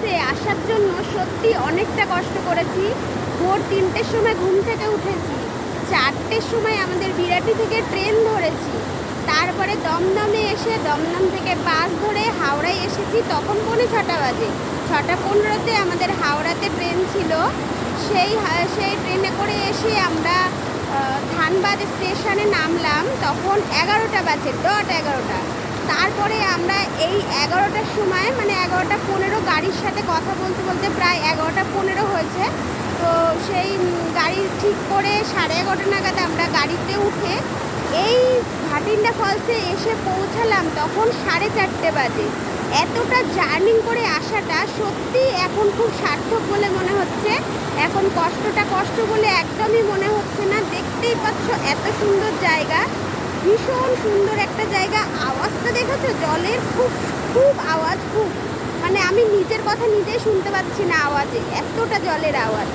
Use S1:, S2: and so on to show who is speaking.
S1: ফলসে আসার জন্য সত্যি অনেকটা কষ্ট করেছি। ভোর তিনটের সময় ঘুম থেকে উঠেছি। চারটের সময় আমাদের বিরাটি থেকে ট্রেন ধরেছি। তারপরে দমদমে এসে দমদম থেকে বাস ধরে হাওড়ায় এসেছি তখন পৌনে ছটা বাজে। ছটা পনেরোতে আমাদের হাওড়াতে ট্রেন ছিল। সেই সেই ট্রেনে করে এসে আমরা ধানবাদ স্টেশনে নামলাম। তখন এগারোটা বাজে ডট এগারোটা। তারপরে আমরা এই এগারোটার সময় মানে এগারোটা পনেরো গাড়ির সাথে কথা বলতে বলতে প্রায় এগারোটা পনেরো হয়েছে। তো সেই গাড়ি ঠিক করে সাড়ে এগারোটা নাগাদ আমরা গাড়িতে উঠে এই ভাটিন্ডা ফলসে এসে পৌঁছালাম তখন সাড়ে চারটে বাজে। এতটা জার্নিং করে আসাটা সত্যি এখন খুব সার্থক বলে মনে হচ্ছে। এখন কষ্টটা কষ্ট বলে একদমই মনে হচ্ছে না। দেখতেই পাচ্ছ এত সুন্দর জায়গা। ভীষণ সুন্দর একটা জায়গা। আওয়াজটা দেখেছ? জলের খুব খুব আওয়াজ, খুব। মানে আমি নিজের কথা নিজেই শুনতে পাচ্ছি না আওয়াজে। এতটা জলের আওয়াজ।